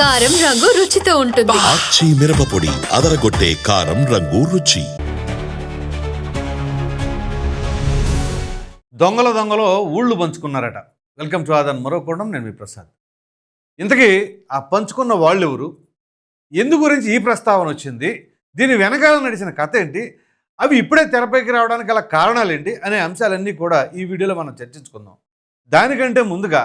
కారం రంగు రుచితో ఉంటుంది. ఆచి మిరపపొడి అదరగొట్టే కారం రంగు రుచి. దొంగల దొంగలో ఊళ్ళు పంచుకున్నారట. Welcome to Aadhan. మరో కోణం నేను మీ ప్రసాద్. ఇంతకీ ఆ పంచుకున్న వాళ్ళు ఎవరు ఎందు గురించి ఈ ప్రస్తావన వచ్చింది? దీని వెనకాల నడిచిన కథ ఏంటి? అవి ఇప్పుడే తెరపైకి రావడానికి గల కారణాలు ఏంటి అనే అంశాలన్నీ కూడా ఈ వీడియోలో మనం చర్చించుకుందాం. దానికంటే ముందుగా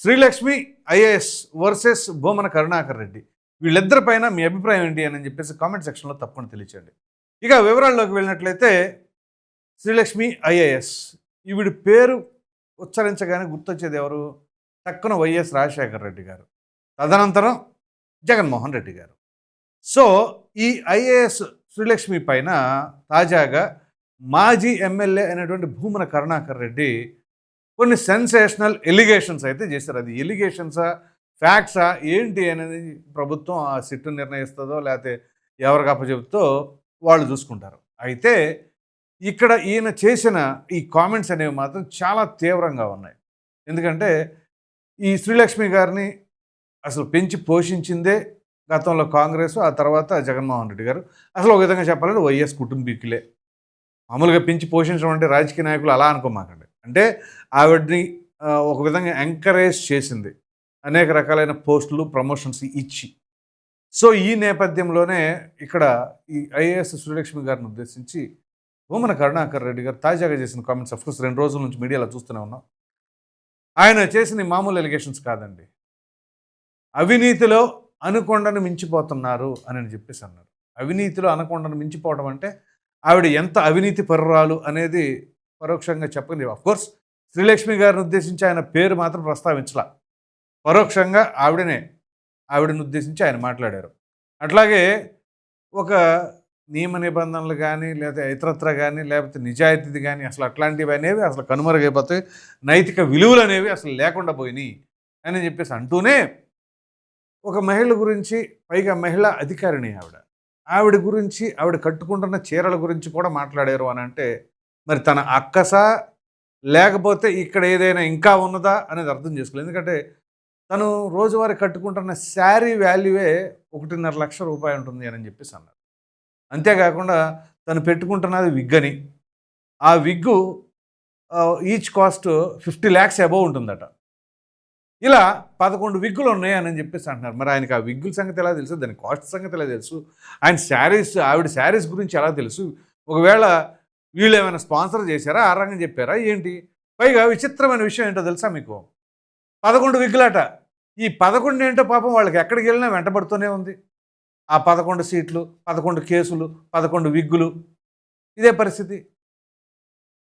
శ్రీలక్ష్మి ఐఏఎస్ వర్సెస్ భూమన కరుణాకర్ రెడ్డి. వీళ్ళిద్దరి పైన మీ అభిప్రాయం ఏంటి అని చెప్పేసి కామెంట్ సెక్షన్లో తప్పకుండా తెలియచేయండి. ఇక వివరాల్లోకి వెళ్ళినట్లయితే శ్రీలక్ష్మి ఐఏఎస్ ఈవిడి పేరు ఉచ్చరించగానే గుర్తొచ్చేది ఎవరు? తక్కువ వైఎస్ రాజశేఖర రెడ్డి గారు. తదనంతరం జగన్మోహన్ రెడ్డి గారు. సో ఈ ఐఏఎస్ శ్రీలక్ష్మి పైన తాజాగా మాజీ ఎమ్మెల్యే అయినటువంటి భూమన కరుణాకర్ రెడ్డి కొన్ని సెన్సేషనల్ ఎలిగేషన్స్ అయితే చేశారు. అది ఎలిగేషన్సా ఫ్యాక్ట్సా ఏంటి అనేది ప్రభుత్వం ఆ సిట్టు నిర్ణయిస్తుందో లేకపోతే ఎవరికి అప్పచెబుతో వాళ్ళు చూసుకుంటారు. అయితే ఇక్కడ ఈయన చేసిన ఈ కామెంట్స్ అనేవి మాత్రం చాలా తీవ్రంగా ఉన్నాయి. ఎందుకంటే ఈ శ్రీలక్ష్మి గారిని అసలు పెంచి పోషించిందే గతంలో కాంగ్రెస్ ఆ తర్వాత జగన్మోహన్ రెడ్డి గారు. అసలు ఒక విధంగా చెప్పాలంటే వైఎస్ కుటుంబీకులే. మామూలుగా పెంచి పోషించడం అంటే రాజకీయ నాయకులు అలా అనుకోమాకండి. అంటే ఆవిడ్ని ఒక విధంగా ఎంకరేజ్ చేసింది. అనేక రకాలైన పోస్టులు ప్రమోషన్స్ ఇచ్చి. సో ఈ నేపథ్యంలోనే ఇక్కడ ఈ ఐఏఎస్ శ్రీలక్ష్మి గారిని ఉద్దేశించి భూమన కరుణాకర్ రెడ్డి గారు తాజాగా చేసిన కామెంట్స్ అఫ్కోర్స్ రెండు రోజుల నుంచి మీడియాలో చూస్తూనే ఉన్నాం. ఆయన చేసిన మామూలు ఎలిగేషన్స్ కాదండి. అవినీతిలో అనుకొండను మించిపోతున్నారు అని చెప్పేసి అన్నారు. అవినీతిలో అనుకొండను మించిపోవడం అంటే ఆవిడ ఎంత అవినీతి పరురాలు అనేది పరోక్షంగా చెప్పని కోర్స్ శ్రీలక్ష్మి గారిని ఉద్దేశించి ఆయన పేరు మాత్రం ప్రస్తావించలా. పరోక్షంగా ఆవిడనే ఆవిడని ఉద్దేశించి ఆయన మాట్లాడారు. అట్లాగే ఒక నియమ నిబంధనలు కానీ లేదా ఇతరత్ర కానీ లేకపోతే నిజాయితీది కానీ అసలు అట్లాంటివి అనేవి అసలు కనుమరుగైపోతాయి. నైతిక విలువలు అనేవి అసలు లేకుండా పోయినాయి అని చెప్పేసి అంటూనే ఒక మహిళ గురించి పైగా మహిళ అధికారిణి ఆవిడ. ఆవిడ గురించి ఆవిడ కట్టుకుంటున్న చీరల గురించి కూడా మాట్లాడారు అని అంటే మరి తన అక్కసా? లేకపోతే ఇక్కడ ఏదైనా ఇంకా ఉన్నదా? అనేది అర్థం చేసుకోలేదు. ఎందుకంటే తను రోజువారీ కట్టుకుంటున్న శారీ వాల్యూవే ఒకటిన్నర లక్ష రూపాయలు ఉంటుంది అని చెప్పేసి అన్నారు. అంతేకాకుండా తను పెట్టుకుంటున్నది విగ్ అని ఆ wig each cost fifty lakhs above ఉంటుందట. ఇలా పదకొండు విగ్గులు ఉన్నాయి అని చెప్పేసి అంటున్నారు. మరి ఆయనకి ఆ విగ్గుల సంగతి ఎలా తెలుసు? దాని కాస్ట్ సంగతి ఎలా తెలుసు? ఆయన శారీస్ ఆవిడ శారీస్ గురించి ఎలా తెలుసు? ఒకవేళ వీళ్ళు ఏమైనా స్పాన్సర్ చేశారా? ఆ రంగం చెప్పారా? ఏంటి? పైగా విచిత్రమైన విషయం ఏంటో తెలుసా మీకు? పదకొండు విగ్గులాట. ఈ పదకొండు ఏంటో పాపం వాళ్ళకి ఎక్కడికి వెళ్ళినా వెంటబడుతూనే ఉంది. ఆ పదకొండు సీట్లు పదకొండు కేసులు పదకొండు విగ్గులు. ఇదే పరిస్థితి.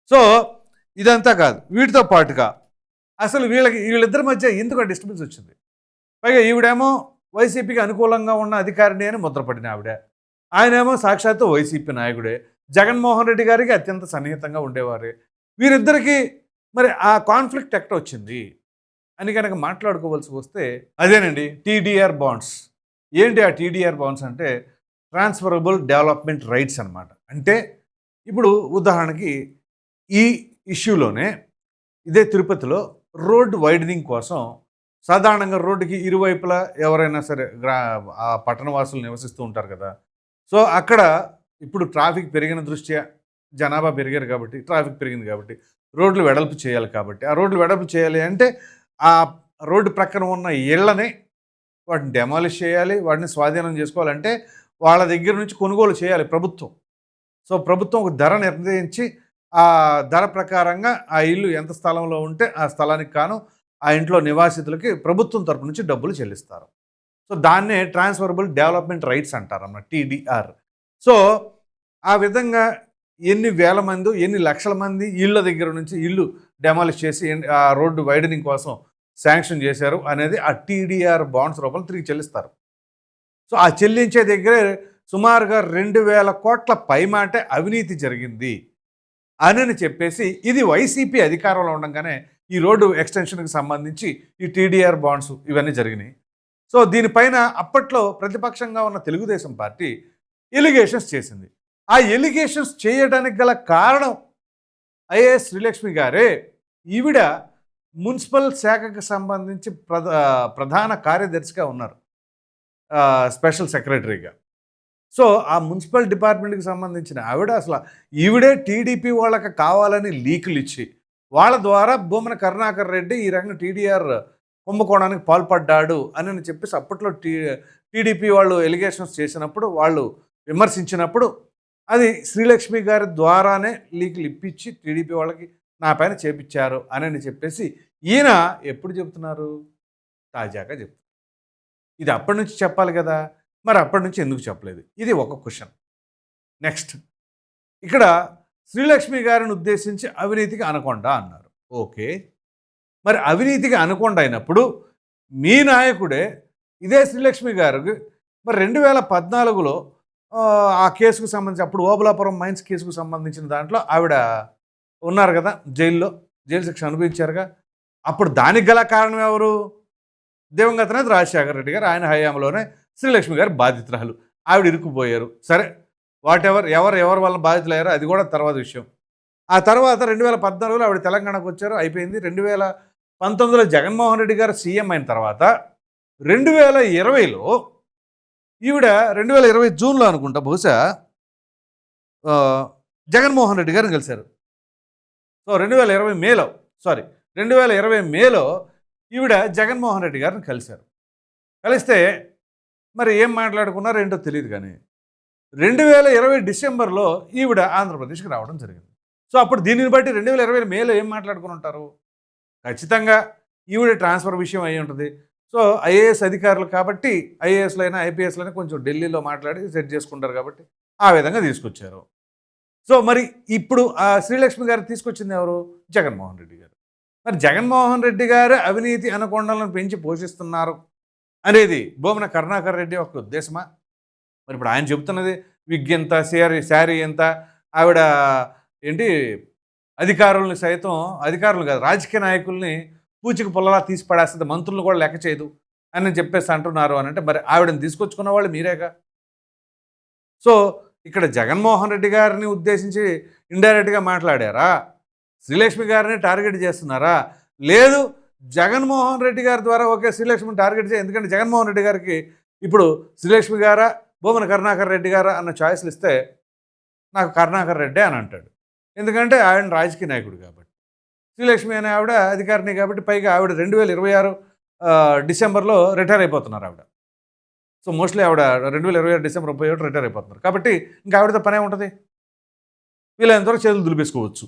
సో ఇదంతా కాదు. వీటితో పాటుగా అసలు వీళ్ళకి వీళ్ళిద్దరి మధ్య ఎందుకు డిస్టర్బెన్స్ వచ్చింది? పైగా ఈవిడేమో వైసీపీకి అనుకూలంగా ఉన్న అధికారిని అని ముద్రపడిన ఆవిడ. ఆయనేమో సాక్షాత్తు వైసీపీ నాయకుడే. జగన్మోహన్ రెడ్డి గారికి అత్యంత సన్నిహితంగా ఉండేవారే. వీరిద్దరికీ మరి ఆ కాన్ఫ్లిక్ట్ ఎక్కడ వచ్చింది అని కనుక మాట్లాడుకోవాల్సి వస్తే అదేనండి టీడీఆర్ బాండ్స్. ఏంటి ఆ టీడీఆర్ బాండ్స్ అంటే ట్రాన్స్ఫరబుల్ డెవలప్మెంట్ రైట్స్ అన్నమాట. అంటే ఇప్పుడు ఉదాహరణకి ఈ ఇష్యూలోనే ఇదే తిరుపతిలో రోడ్ వైడనింగ్ కోసం సాధారణంగా రోడ్డుకి ఇరువైపులా ఎవరైనా సరే గ్రా ఆ పట్టణవాసులు నివసిస్తూ ఉంటారు కదా. సో అక్కడ ఇప్పుడు ట్రాఫిక్ పెరిగిన దృష్ట్యా జనాభా పెరిగారు కాబట్టి ట్రాఫిక్ పెరిగింది కాబట్టి రోడ్లు వెడల్పు చేయాలి కాబట్టి ఆ రోడ్లు వెడల్పు చేయాలి అంటే ఆ రోడ్డు ప్రక్కన ఉన్న ఇళ్ళని వాటిని డెమాలిష్ చేయాలి వాటిని స్వాధీనం చేసుకోవాలంటే వాళ్ళ దగ్గర నుంచి కొనుగోలు చేయాలి ప్రభుత్వం. సో ప్రభుత్వం ఒక ధర నిర్ణయించి ఆ ధర ప్రకారంగా ఆ ఇల్లు ఎంత స్థలంలో ఉంటే ఆ స్థలానికి కాను ఆ ఇంట్లో నివాసితులకి ప్రభుత్వం తరపు నుంచి డబ్బులు చెల్లిస్తారు. సో దాన్నే ట్రాన్స్ఫరబుల్ డెవలప్మెంట్ రైట్స్ అంటారు అన్నమాట టీడీఆర్ సో ఆ విధంగా ఎన్ని వేల మంది ఎన్ని లక్షల మంది ఇళ్ళ దగ్గర నుంచి ఇల్లు డెమాలిష్ చేసి ఆ రోడ్డు వైడనింగ్ కోసం శాంక్షన్ చేశారు అనేది ఆ టీడీఆర్ బాండ్స్ రూపంలో తిరిగి చెల్లిస్తారు. సో ఆ చెల్లించే దగ్గరే సుమారుగా రెండు వేల కోట్ల పైమాటే అవినీతి జరిగింది అని చెప్పేసి ఇది వైసీపీ అధికారంలో ఉండగానే ఈ రోడ్డు ఎక్స్టెన్షన్కి సంబంధించి ఈ టీడీఆర్ బాండ్స్ ఇవన్నీ జరిగినాయి. సో దీనిపైన అప్పట్లో ప్రతిపక్షంగా ఉన్న తెలుగుదేశం పార్టీ ఎలిగేషన్స్ చేసింది. ఆ ఎలిగేషన్స్ చేయడానికి గల కారణం ఐఏఎస్ శ్రీలక్ష్మి గారే. ఈవిడ మున్సిపల్ శాఖకు సంబంధించి ప్రధా ప్రధాన కార్యదర్శిగా ఉన్నారు. స్పెషల్ సెక్రటరీగా. సో ఆ మున్సిపల్ డిపార్ట్మెంట్కి సంబంధించిన ఆవిడ అసలు ఈవిడే టీడీపీ వాళ్ళకి కావాలని లీకులు ఇచ్చి వాళ్ళ ద్వారా భూమన కరుణాకర్ రెడ్డి ఈ రంగం టీడీఆర్ కుంభకోణానికి పాల్పడ్డాడు అని చెప్పేసి అప్పట్లో టీ టీడీపీ వాళ్ళు ఎలిగేషన్స్ చేసినప్పుడు వాళ్ళు విమర్శించినప్పుడు అది శ్రీలక్ష్మి గారి ద్వారానే లీకులు ఇప్పించి టీడీపీ వాళ్ళకి నా పైన చేపించారు అని అని చెప్పేసి ఈయన ఎప్పుడు చెప్తున్నారు తాజాగా చెప్తున్నారు ఇది అప్పటి నుంచి చెప్పాలి కదా. మరి అప్పటి నుంచి ఎందుకు చెప్పలేదు? ఇది ఒక క్వశ్చన్. నెక్స్ట్. ఇక్కడ శ్రీలక్ష్మి గారిని ఉద్దేశించి అవినీతికి అనకుండా అన్నారు. ఓకే. మరి అవినీతికి అనకుండా అయినప్పుడు మీ నాయకుడే ఇదే శ్రీలక్ష్మి గారికి మరి రెండు వేల పద్నాలుగులో ఆ, కేసుకు సంబంధించి అప్పుడు ఓబలాపురం మైన్స్ కేసుకు సంబంధించిన దాంట్లో ఆవిడ ఉన్నారు కదా జైల్లో జైలు శిక్ష అనుభవించారుగా. అప్పుడు దానికి గల కారణం ఎవరు? దివంగత నేత రాజశేఖర రెడ్డి గారు ఆయన హయాంలోనే శ్రీలక్ష్మి గారు బాధితురాలు. ఆవిడ ఇరుక్కుపోయారు. సరే వాట్ ఎవర్ ఎవరు ఎవరి వల్ల బాధితులయ్యారో అది కూడా తర్వాత విషయం. ఆ తర్వాత రెండు వేల పద్నాలుగులో ఆవిడ తెలంగాణకు వచ్చారు అయిపోయింది. రెండు వేల పంతొమ్మిదిలో జగన్మోహన్ రెడ్డి గారు సీఎం అయిన తర్వాత రెండు వేల ఇరవైలో ఈవిడ రెండు వేల ఇరవై జూన్లో అనుకుంటా బహుశా జగన్మోహన్ రెడ్డి గారిని కలిశారు. సో రెండు వేల ఇరవై మేలో సారీ రెండు వేల ఇరవై మేలో ఈవిడ జగన్మోహన్ రెడ్డి గారిని కలిశారు. కలిస్తే మరి ఏం మాట్లాడుకున్నారో ఏంటో తెలియదు కానీ రెండు వేల ఇరవై డిసెంబర్లో ఈవిడ ఆంధ్రప్రదేశ్కి రావడం జరిగింది. సో అప్పుడు దీనిని బట్టి రెండు వేల ఇరవై మేలో ఏం మాట్లాడుకుని ఉంటారు? ఖచ్చితంగా ఈవిడ ట్రాన్స్ఫర్ విషయం అయి ఉంటుంది. సో ఐఏఎస్ అధికారులు కాబట్టి ఐఏఎస్లో అయినా ఐపీఎస్లో అయినా కొంచెం ఢిల్లీలో మాట్లాడి సెట్ చేసుకుంటారు కాబట్టి ఆ విధంగా తీసుకొచ్చారు. సో మరి ఇప్పుడు ఆ శ్రీలక్ష్మి గారు తీసుకొచ్చింది ఎవరు? జగన్మోహన్ రెడ్డి గారు. మరి జగన్మోహన్ రెడ్డి గారు అవినీతి అనకొండలను పెంచి పోషిస్తున్నారు అనేది భూమన కరుణాకర్ రెడ్డి ఒక ఉద్దేశమా? మరి ఇప్పుడు ఆయన చెబుతున్నది విగ్ ఎంత శారీ శారీ ఎంత ఆవిడ ఏంటి అధికారుల్ని సైతం అధికారులు కాదు రాజకీయ నాయకుల్ని పూచికి పొలలా తీసి పడేస్తుంది మంత్రులు కూడా లెక్క చేయదు అని చెప్పేసి అంటున్నారు అని అంటే మరి ఆవిడని తీసుకొచ్చుకున్న వాళ్ళు మీరేగా? సో ఇక్కడ జగన్మోహన్ రెడ్డి గారిని ఉద్దేశించి ఇండైరెక్ట్గా మాట్లాడారా? శ్రీలక్ష్మి గారిని టార్గెట్ చేస్తున్నారా? లేదు జగన్మోహన్ రెడ్డి గారి ద్వారా ఓకే శ్రీలక్ష్మిని టార్గెట్ చేయ ఎందుకంటే జగన్మోహన్ రెడ్డి గారికి ఇప్పుడు శ్రీలక్ష్మి గారా భూమన కరుణాకర్ రెడ్డి గారా అన్న ఛాయిస్లు ఇస్తే నాకు కరుణాకర్ రెడ్డి అని అంటాడు. ఎందుకంటే ఆయన రాజకీయ నాయకుడు కాబట్టి. శ్రీలక్ష్మి అనే ఆవిడ అధికారిని కాబట్టి పైగా ఆవిడ రెండు వేల ఇరవై ఆరు డిసెంబర్లో రిటైర్ అయిపోతున్నారు ఆవిడ. సో మోస్ట్లీ ఆవిడ రెండు వేల ఇరవై ఆరు డిసెంబర్ ముప్పై ఒకటి రిటైర్ అయిపోతున్నారు. కాబట్టి ఇంకా ఆవిడతో పనే ఉంటుంది వీళ్ళంతవరకు చేతులు దులిపేసుకోవచ్చు.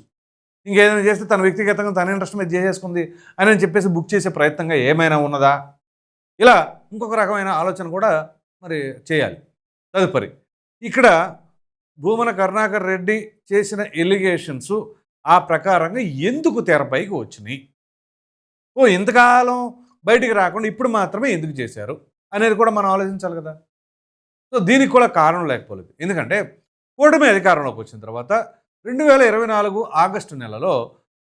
ఇంకేదైనా చేస్తే తన వ్యక్తిగతంగా తన ఇంట్రెస్ట్ మీద చేసేసుకుంది అని అని చెప్పేసి బుక్ చేసే ప్రయత్నంగా ఏమైనా ఉన్నదా? ఇలా ఇంకొక రకమైన ఆలోచన కూడా మరి చేయాలి. తదుపరి ఇక్కడ భూమన కరుణాకర్ రెడ్డి చేసిన ఎలిగేషన్స్ ఆ ప్రకారంగా ఎందుకు తెరపైకి వచ్చినాయి? ఓ ఇంతకాలం బయటికి రాకుండా ఇప్పుడు మాత్రమే ఎందుకు చేశారు? అనేది కూడా మనం ఆలోచించాలి కదా. సో దీనికి కూడా కారణం లేకపోలేదు. ఎందుకంటే కూటమి అధికారంలోకి వచ్చిన తర్వాత రెండు వేల ఇరవై నాలుగు ఆగస్టు నెలలో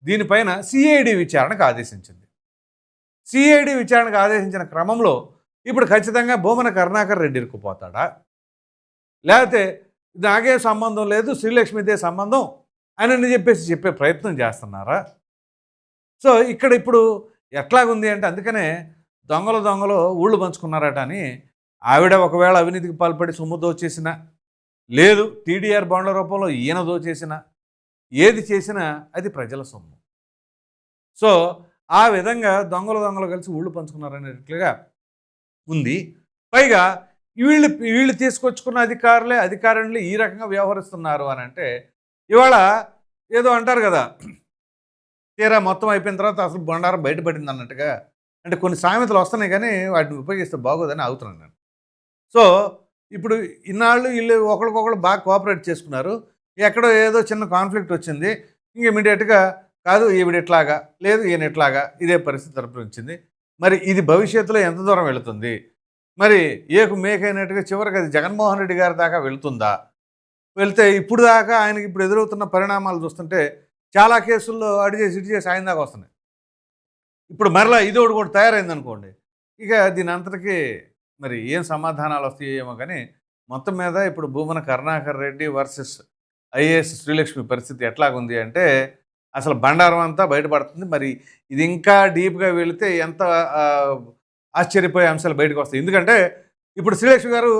దీనిపైన సిఐడి విచారణకు ఆదేశించింది. సిఐడి విచారణకు ఆదేశించిన క్రమంలో ఇప్పుడు ఖచ్చితంగా భూమన కరుణాకర్ రెడ్డి ఇరుక్కుపోతాడా లేకపోతే నాకే సంబంధం లేదు శ్రీలక్ష్మిదే సంబంధం అని చెప్పేసి చెప్పే ప్రయత్నం చేస్తున్నారా? సో ఇక్కడ ఇప్పుడు ఎట్లాగుంది అంటే అందుకనే దొంగలు దొంగలు ఊళ్ళు పంచుకున్నారట అని ఆవిడ ఒకవేళ అవినీతికి పాల్పడి సొమ్ము దోచేసిన లేదు టీడీఆర్ బాండ్ల రూపంలో ఈయన దోచేసిన ఏది చేసినా అది ప్రజల సొమ్ము. సో ఆ విధంగా దొంగలు దొంగలు కలిసి ఊళ్ళు పంచుకున్నారనేట్లుగా ఉంది. పైగా వీళ్ళు వీళ్ళు తీసుకొచ్చుకున్న అధికారులే అధికారులు ఈ రకంగా వ్యవహరిస్తున్నారు అని అంటే ఇవాళ ఏదో అంటారు కదా తీరా మొత్తం అయిపోయిన తర్వాత అసలు బండారం బయటపడింది అన్నట్టుగా. అంటే కొన్ని సామెతలు వస్తున్నాయి కానీ వాటిని ఉపయోగిస్తే బాగోదని అవుతున్నాను నేను. సో ఇప్పుడు ఇన్నాళ్ళు వీళ్ళు ఒకరికొకరు బాగా కోఆపరేట్ చేసుకున్నారు. ఎక్కడో ఏదో చిన్న కాన్ఫ్లిక్ట్ వచ్చింది. ఇంక ఇమీడియట్గా కాదు ఈవిడ ఎట్లాగా లేదు ఈయన ఎట్లాగా ఇదే పరిస్థితి తరపు వచ్చింది. మరి ఇది భవిష్యత్తులో ఎంత దూరం వెళుతుంది? మరి ఏకు మేకైనట్టుగా చివరికి అది జగన్మోహన్ రెడ్డి గారి దాకా వెళుతుందా? వెళ్తే ఇప్పుడు దాకా ఆయనకి ఇప్పుడు ఎదురవుతున్న పరిణామాలు చూస్తుంటే చాలా కేసుల్లో అడి చేసి ఇటు చేసి ఆయన దాకా వస్తున్నాయి. ఇప్పుడు మరలా ఇది ఒకటి కూడా తయారైంది అనుకోండి ఇక దీని అంతటికీ మరి ఏం సమాధానాలు వస్తాయేమో కానీ మొత్తం మీద ఇప్పుడు భూమన కరుణాకర్ రెడ్డి వర్సెస్ ఐఏఎస్ శ్రీలక్ష్మి పరిస్థితి ఎట్లాగుంది అంటే అసలు బండారం అంతా బయటపడుతుంది. మరి ఇది ఇంకా డీప్గా వెళితే ఎంత ఆశ్చర్యపోయే అంశాలు బయటకు వస్తాయి. ఎందుకంటే ఇప్పుడు శ్రీలక్ష్మి గారు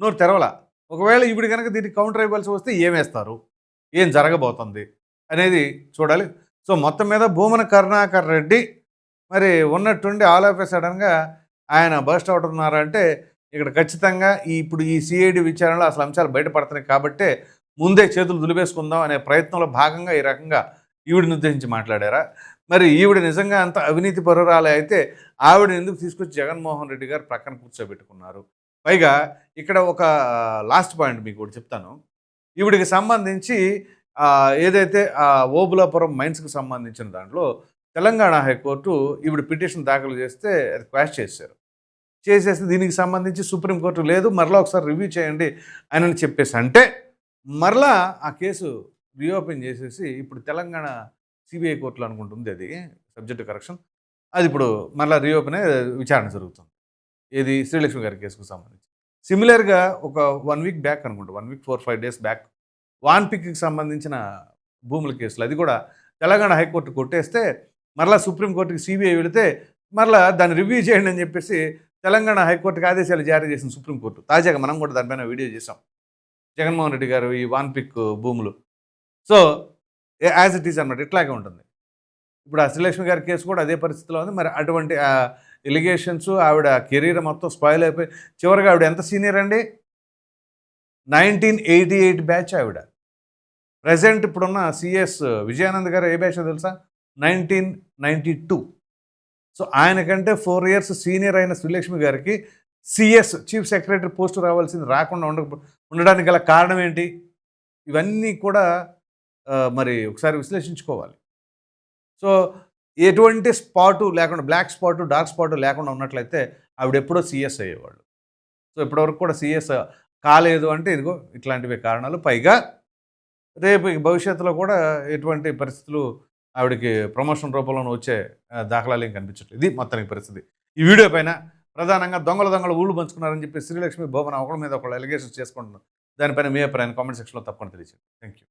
నోరు తెరవలా. ఒకవేళ ఇప్పుడు కనుక దీనికి కౌంటర్ ఇవ్వాల్సి వస్తే ఏమేస్తారు? ఏం జరగబోతుంది? అనేది చూడాలి. సో మొత్తం మీద భూమన కరుణాకర్ రెడ్డి మరి ఉన్నట్టుండి ఆల్ ఆఫ్ సడన్గా ఆయన బస్ట్ అవుతున్నారంటే ఉన్నారంటే ఇక్కడ ఖచ్చితంగా ఈ ఇప్పుడు ఈ సిఐడి విచారణలో అసలు అంశాలు బయటపడుతున్నాయి కాబట్టే ముందే చేతులు దులిపేసుకుందాం అనే ప్రయత్నంలో భాగంగా ఈ రకంగా ఈవిడిని ఉద్దేశించి మాట్లాడారా? మరి ఈవిడ నిజంగా అంత అవినీతి పరురాలే అయితే ఆవిడని ఎందుకు తీసుకొచ్చి జగన్మోహన్ రెడ్డి గారు ప్రక్కన కూర్చోబెట్టుకున్నారు? పైగా ఇక్కడ ఒక లాస్ట్ పాయింట్ మీకు కూడా చెప్తాను. ఈవిడికి సంబంధించి ఏదైతే ఆ ఓబులాపురం మైన్స్కి సంబంధించిన దాంట్లో తెలంగాణ హైకోర్టు ఈవిడ పిటిషన్ దాఖలు చేస్తే అది క్వాష్ చేశారు. చేసేసి దీనికి సంబంధించి సుప్రీంకోర్టు లేదు మరలా ఒకసారి రివ్యూ చేయండి అని చెప్పేసి. అంటే మరలా ఆ కేసు రీఓపెన్ చేసేసి ఇప్పుడు తెలంగాణ సిబిఐ కోర్టులో అనుకుంటుంది అది సబ్జెక్టు కరెక్షన్ అది ఇప్పుడు మరలా రీఓపెన్ అయ్యి విచారణ జరుగుతుంది. ఏది? శ్రీలక్ష్మి గారి కేసుకు సంబంధించి. సిమిలర్గా ఒక వన్ వీక్ బ్యాక్ అనుకుంటా one week four five days back van పిక్కి సంబంధించిన భూముల కేసులు. అది కూడా తెలంగాణ హైకోర్టు కొట్టేస్తే మరలా సుప్రీంకోర్టుకి సిబిఐ వెళితే మరలా దాన్ని రివ్యూ చేయండి అని చెప్పేసి తెలంగాణ హైకోర్టుకి ఆదేశాలు జారీ చేసిన సుప్రీంకోర్టు తాజాగా మనం కూడా దానిపైన వీడియో చేసాం జగన్మోహన్ రెడ్డి గారు ఈ వాన్ పిక్ భూములు. సో యాజ్ ఇట్ ఈస్ అన్నమాట. ఇట్లాగే ఉంటుంది. ఇప్పుడు ఆ శ్రీలక్ష్మి గారి కేసు కూడా అదే పరిస్థితిలో ఉంది. మరి అటువంటి ఎలిగేషన్స్ ఆవిడ కెరీర్ మొత్తం స్పాయిల్ అయిపోయి చివరిగా ఆవిడ ఎంత సీనియర్ అండి? నైన్టీన్ ఎయిటీ ఎయిట్ బ్యాచ్ ఆవిడ. ప్రజెంట్ ఇప్పుడున్న సిఎస్ విజయానంద్ గారు ఏ బ్యాచ్ తెలుసా? Nineteen ninety two. సో ఆయనకంటే ఫోర్ ఇయర్స్ సీనియర్ అయిన శ్రీలక్ష్మి గారికి సిఎస్ చీఫ్ సెక్రటరీ పోస్ట్ రావాల్సింది రాకుండా ఉండ ఉండడానికి గల కారణం ఏంటి? ఇవన్నీ కూడా మరి ఒకసారి విశ్లేషించుకోవాలి. సో ఎటువంటి స్పాటు లేకుండా బ్లాక్ స్పాటు డార్క్ స్పాటు లేకుండా ఉన్నట్లయితే ఆవిడ ఎప్పుడో సీఎస్ అయ్యేవాళ్ళు. సో ఇప్పటివరకు కూడా సీఎస్ కాలేదు అంటే ఇదిగో ఇట్లాంటివి కారణాలు. పైగా రేపు భవిష్యత్తులో కూడా ఎటువంటి పరిస్థితులు ఆవిడకి ప్రమోషన్ రూపంలో వచ్చే దాఖలాలు ఏం కనిపించట్లేదు. ఇది మొత్తానికి పరిస్థితి. ఈ వీడియో పైన ప్రధానంగా దొంగల దొంగలు ఊళ్ళు పంచుకున్నారని చెప్పి శ్రీలక్ష్మి భోవన ఒకళ్ళ మీద ఒకళ్ళు ఎలిగేషన్స్ చేసుకుంటున్నారు దానిపైన మీ అభిప్రాయాన్ని కామెంట్ సెక్షన్లో తప్పకుండా తెలియజేయండి థ్యాంక్ యూ